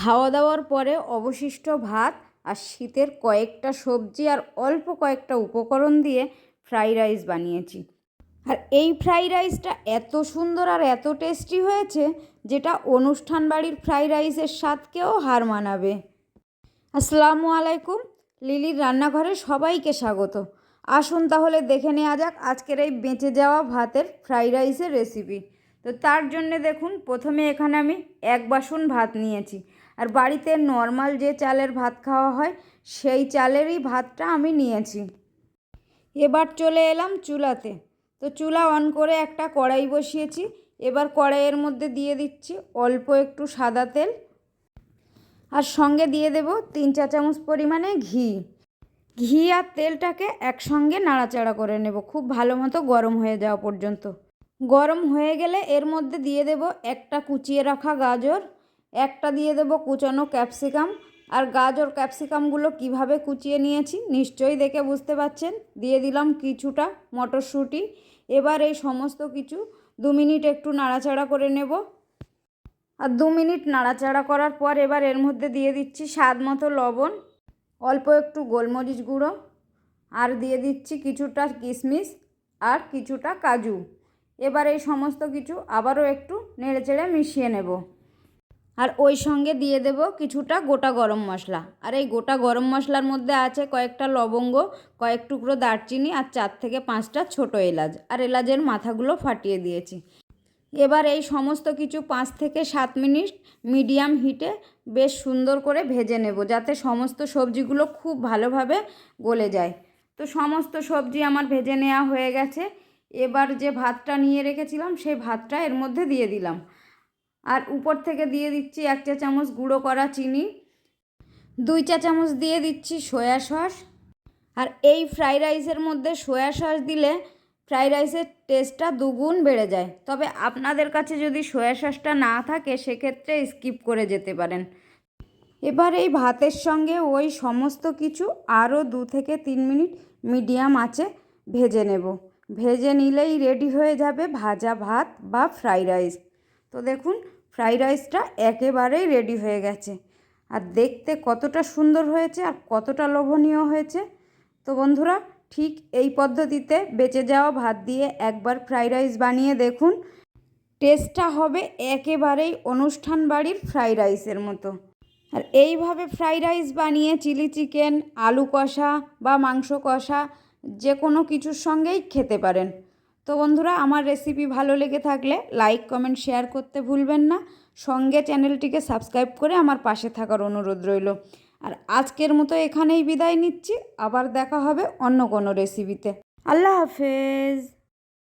খাওয়া দাওয়ার পরে অবশিষ্ট ভাত আর শীতের কয়েকটা সবজি আর অল্প কয়েকটা উপকরণ দিয়ে ফ্রাই রাইস বানিয়েছি। আর এই ফ্রাই রাইসটা এত সুন্দর আর এত টেস্টি হয়েছে যেটা অনুষ্ঠান বাড়ির ফ্রাই রাইসের স্বাদকেও হার মানাবে। আসসালামু আলাইকুম, লিলির রান্নাঘরে সবাইকে স্বাগত। আসুন তাহলে দেখে নেওয়া যাক আজকের এই বেঁচে যাওয়া ভাতের ফ্রাই রাইসের রেসিপি। তো তার জন্যে দেখুন, প্রথমে এখানে আমি এক বাসন ভাত নিয়েছি। আর বাড়িতে নর্মাল যে চালের ভাত খাওয়া হয়, সেই চালেরই ভাতটা আমি নিয়েছি। এবার চলে এলাম চুলাতে। তো চুলা অন করে একটা কড়াই বসিয়েছি। এবার কড়াইয়ের মধ্যে দিয়ে দিচ্ছি অল্প একটু সাদা তেল। আর সঙ্গে দিয়ে দেব তিন চা চামচ পরিমাণে ঘি। ঘি আর তেলটাকে একসঙ্গে নাড়াচাড়া করে নেব। খুব ভালো মতো গরম হয়ে যাওয়া পর্যন্ত। গরম হয়ে গেলে এর মধ্যে দিয়ে দেব একটা কুচিয়ে রাখা গাজর। একটা দিয়ে দেব কুচানো ক্যাপসিকাম। আর গাজর ক্যাপসিকামগুলো কীভাবে কুচিয়ে নিয়েছি নিশ্চয়ই দেখে বুঝতে পাচ্ছেন। দিয়ে দিলাম কিছুটা মটরশুঁটি। এবার এই সমস্ত কিছু দু মিনিট একটু নাড়াচাড়া করে নেব। আর দু মিনিট নাড়াচাড়া করার পর এবার এর মধ্যে দিয়ে দিচ্ছি স্বাদ মতো লবণ, অল্প একটু গোলমরিচ গুঁড়ো। আর দিয়ে দিচ্ছি কিছুটা কিশমিশ আর কিছুটা কাজু। এবার এই সমস্ত কিছু আবারও একটু নেড়েচেড়ে মিশিয়ে নেব। আর ওই সঙ্গে দিয়ে দেব কিছুটা গোটা গরম মশলা। আর এই গোটা গরম মশলার মধ্যে আছে কয়েকটা লবঙ্গ, কয়েক টুকরো দারচিনি আর চার থেকে পাঁচটা ছোট এলাচ। আর এলাচের মাথাগুলো ফাটিয়ে দিয়েছি। এবার এই সমস্ত কিছু পাঁচ থেকে সাত মিনিট মিডিয়াম হিটে বেশ সুন্দর করে ভেজে নেব, যাতে সমস্ত সবজিগুলো খুব ভালোভাবে গলে যায়। তো সমস্ত সবজি আমার ভেজে নেওয়া হয়ে গেছে। এবার যে ভাতটা নিয়ে রেখেছিলাম, সেই ভাতটা এর মধ্যে দিয়ে দিলাম। আর উপর থেকে দিয়ে দিচ্ছি এক চা চামচ গুঁড়ো করা চিনি, দুই চা চামচ দিয়ে দিচ্ছি সয়া সস। আর এই ফ্রাই রাইসের মধ্যে সয়া সস দিলে ফ্রাই রাইসের টেস্টটা দুগুণ বেড়ে যায়। তবে আপনাদের কাছে যদি সয়া সসটা না থাকে, সেক্ষেত্রে স্কিপ করে যেতে পারেন। এবার এই ভাতের সঙ্গে ওই সমস্ত কিছু আরও দু থেকে তিন মিনিট মিডিয়াম আছে ভেজে নেব। ভেজে নিলেই রেডি হয়ে যাবে ভাজা ভাত বা ফ্রাই রাইস। তো দেখুন ফ্রাই রাইসটা একেবারেই রেডি হয়ে গেছে। আর দেখতে কতটা সুন্দর হয়েছে আর কতটা লোভনীয় হয়েছে। তো বন্ধুরা, ঠিক এই পদ্ধতিতে বেঁচে যাওয়া ভাত দিয়ে একবার ফ্রাই রাইস বানিয়ে দেখুন। টেস্টটা হবে একেবারেই অনুষ্ঠান বাড়ির ফ্রাই রাইসের মতো। আর এইভাবে ফ্রাই রাইস বানিয়ে চিলি চিকেন, আলু কষা বা মাংস কষা যে কোনো কিছুর সঙ্গেই খেতে পারেন। তো বন্ধুরা, আমার রেসিপি ভালো লেগে থাকলে লাইক কমেন্ট শেয়ার করতে ভুলবেন না। সঙ্গে চ্যানেলটিকে সাবস্ক্রাইব করে আমার পাশে থাকার অনুরোধ রইল। আর আজকের মতো এখানেই বিদায় নিচ্ছি। আবার দেখা হবে অন্য কোনো রেসিপিতে আল্লাহ হাফেজ।